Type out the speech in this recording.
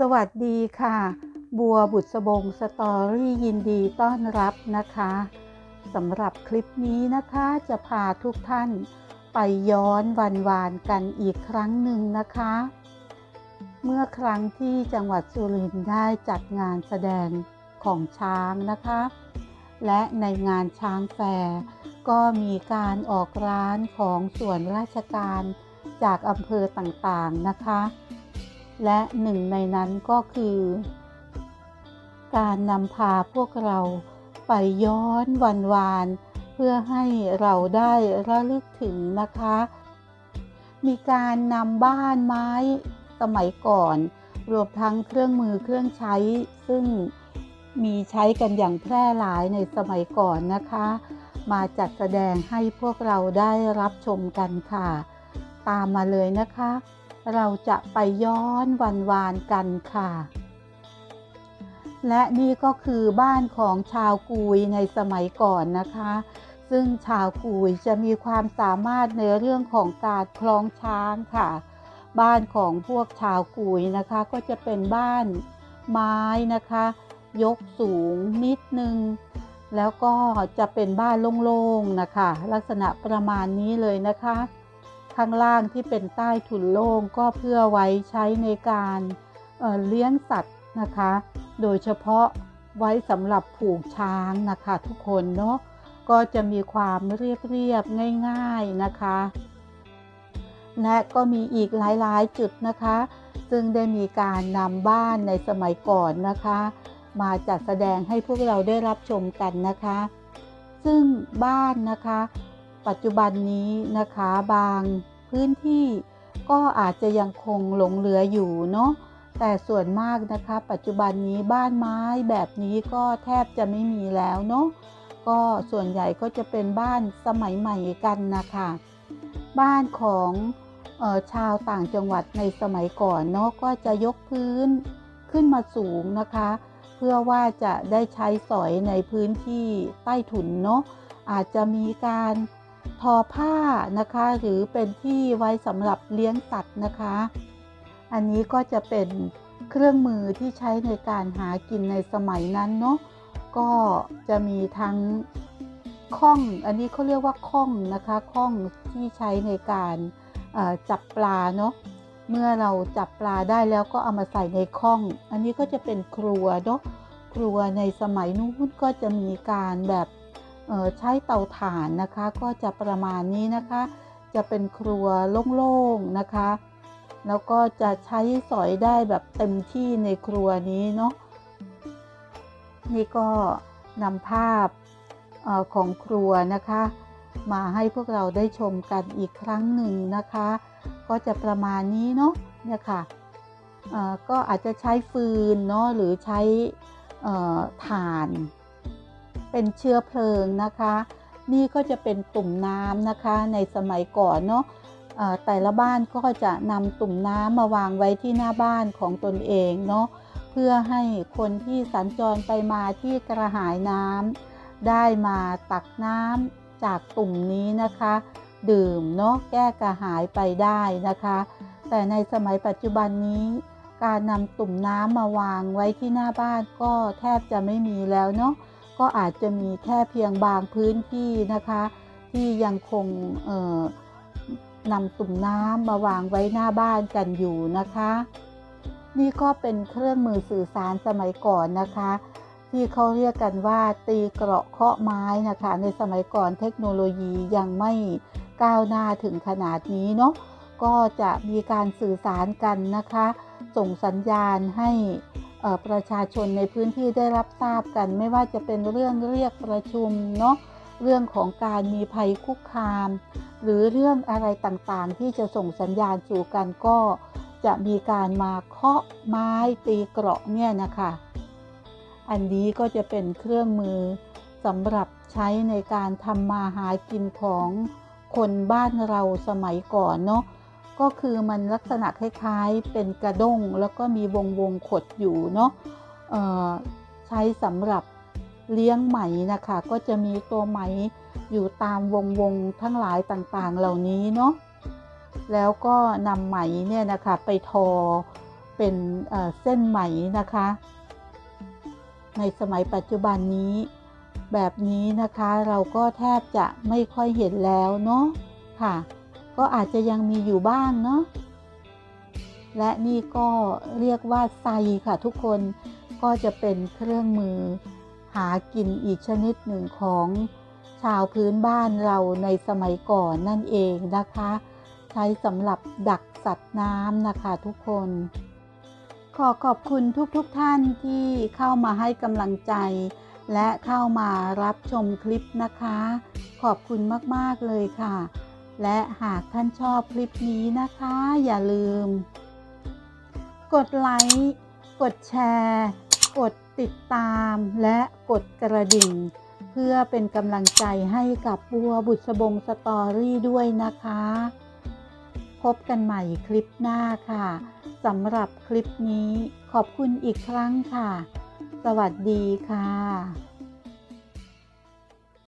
สวัสดีค่ะ บัวบุษบงสตอรี่ยินดีต้อนรับนะคะสำหรับคลิปนี้นะคะจะพาทุกท่านไปย้อนวันวานกันอีกครั้งหนึ่งนะคะ เมื่อครั้งที่จังหวัดสุรินทร์ได้จัดงานแสดงของช้างนะคะ และในงานช้างแฟร์ก็มีการออกร้านของส่วนราชการจากอำเภอต่างๆนะคะ และหนึ่งในนั้นก็คือ การนำพาพวกเราไปย้อนวันวาน เพื่อให้เราได้ระลึกถึงนะคะ มีการนำบ้านไม้สมัยก่อน รวมทั้งเครื่องมือเครื่องใช้ ซึ่งมีใช้กันอย่างแพร่หลายในสมัยก่อนนะคะ มาจัดแสดงให้พวกเราได้รับชมกันค่ะ ตามมาเลยนะคะ เราจะไปย้อนวันวานกันค่ะ และนี่ก็คือบ้านของชาวกุยในสมัยก่อนนะคะ ซึ่งชาวกุยจะมีความสามารถในเรื่องของการคล้องช้างค่ะ บ้านของพวกชาวกุยนะคะ ก็จะเป็นบ้านไม้นะคะ ยกสูงนิดนึง แล้วก็จะเป็นบ้านโล่งๆนะคะ ลักษณะประมาณนี้เลยนะคะ ข้างล่างที่เป็นใต้ถุนโล่งก็เพื่อไว้ใช้ในการเเลี้ยงสัตว์นะคะ โดยเฉพาะไว้สำหรับผูกช้างนะคะทุกคนเนาะก็จะมีความเรียบๆง่าย ๆนะคะ และก็มีอีกหลายๆจุดนะคะ ซึ่งได้มีการนำบ้านในสมัยก่อนนะคะ มาจัดแสดงให้พวกเราได้รับชมกันนะคะ ซึ่งบ้านนะคะ ปัจจุบันนี้นะคะบางพื้นที่ก็อาจจะยังคงหลงเหลืออยู่เนาะแต่ส่วนมากนะคะ ปัจจุบันนี้บ้านไม้แบบนี้ก็แทบจะไม่มีแล้วเนาะก็ส่วนใหญ่ก็จะเป็นบ้านสมัยใหม่กันนะคะ บ้านของออชาวต่างจังหวัดในสมัยก่อนเนาะก็จะยกพื้นขึ้นมาสูงนะคะ เพื่อว่าจะได้ใช้สอยในพื้นที่ใต้ถุนเนาะอาจจะมีการ ทอผ้านะคะ หรือเป็นที่ไว้สำหรับเลี้ยงสัตว์นะคะ อันนี้ก็จะเป็นเครื่องมือที่ใช้ในการหากินในสมัยนั้นเนาะก็จะมีทั้งข้อง อันนี้เขาเรียกว่าข้องนะคะข้องที่ใช้ในการจับปลาเนาะเมื่อเราจับปลาได้แล้วก็เอามาใส่ในข้อง อันนี้ก็จะเป็นครัวเนาะครัวในสมัยนู้นก็จะมีการแบบ ใช้เตาถ่านนะคะ ก็จะประมาณนี้นะคะ จะเป็นครัวโล่งๆนะคะ แล้วก็จะใช้สอยได้แบบเต็มที่ในครัวนี้เนาะนี่ก็นำภาพออของครัวนะคะ มาให้พวกเราได้ชมกันอีกครั้งหนึ่งนะคะ ก็จะประมาณนี้เนาะเนี่ยค่ะก็อาจจะใช้ฟืนเนาะหรือใช้ถ่าน เป็นเชื้อเพลิงนะคะ นี่ก็จะเป็นตุ่มน้ำนะคะ ในสมัยก่อนเนาะแต่ละบ้านก็จะนำตุ่มน้ำมาวางไว้ที่หน้าบ้านของตนเองเนาะเพื่อให้คนที่สัญจรไปมาที่กระหายน้ำได้มาตักน้ำจากตุ่มนี้นะคะ ดื่มเนาะแก้กระหายไปได้นะคะ แต่ในสมัยปัจจุบันนี้ การนำตุ่มน้ำมาวางไว้ที่หน้าบ้านก็แทบจะไม่มีแล้วเนาะ ก็อาจจะมีแค่เพียงบางพื้นที่นะคะ ที่ยังคงนำตุ่มน้ำมาวางไว้หน้าบ้านกันอยู่นะคะ นี่ก็เป็นเครื่องมือสื่อสารสมัยก่อนนะคะ ที่เขาเรียกกันว่าตีเกราะเคาะไม้นะคะ ในสมัยก่อนเทคโนโลยียังไม่ก้าวหน้าถึงขนาดนี้เนาะก็จะมีการสื่อสารกันนะคะ ส่งสัญญาณให้ ประชาชนในพื้นที่ได้รับทราบกัน ไม่ว่าจะเป็นเรื่องเรียกประชุมเนาะเรื่องของการมีภัยคุกคาม หรือเรื่องอะไรต่างๆ ที่จะส่งสัญญาณสู่กันก็จะมีการมาเคาะไม้ตีเกราะเนี่ยนะคะ อันนี้ก็จะเป็นเครื่องมือสำหรับใช้ในการทำมาหากินของคนบ้านเราสมัยก่อนเนาะ ก็คือมันลักษณะคล้ายๆ เป็นกระด้ง แล้วก็มีวงวงขดอยู่เนาะใช้สำหรับเลี้ยงไหมนะคะ ก็จะมีตัวไหมอยู่ตามวงวงทั้งหลายต่างๆเหล่านี้เนาะแล้วก็นำไหมเนี่ยนะคะไปทอเป็นเเส้นไหมนะคะ ในสมัยปัจจุบันนี้แบบนี้นะคะเราก็แทบจะไม่ค่อยเห็นแล้วเนาะค่ะ ก็อาจจะยังมีอยู่บ้างเนาะและนี่ก็เรียกว่าไซค่ะทุกคนก็จะเป็นเครื่องมือหากินอีกชนิดหนึ่งของชาวพื้นบ้านเราในสมัยก่อนนั่นเองนะคะ ใช้สำหรับดักสัตว์น้ำนะคะทุกคน ขอขอบคุณทุกๆทท่านที่เข้ามาให้กำลังใจ และเข้ามารับชมคลิปนะคะ ขอบคุณมากๆเลยค่ะ และหากท่านชอบคลิปนี้นะคะ อย่าลืม กดไลค์ กดแชร์ กดติดตามและกดกระดิ่ง เพื่อเป็นกำลังใจให้กับบัวบุษบงสตอรี่ด้วยนะคะ พบกันใหม่คลิปหน้าค่ะสำหรับคลิปนี้ขอบคุณอีกครั้งค่ะ สวัสดีค่ะ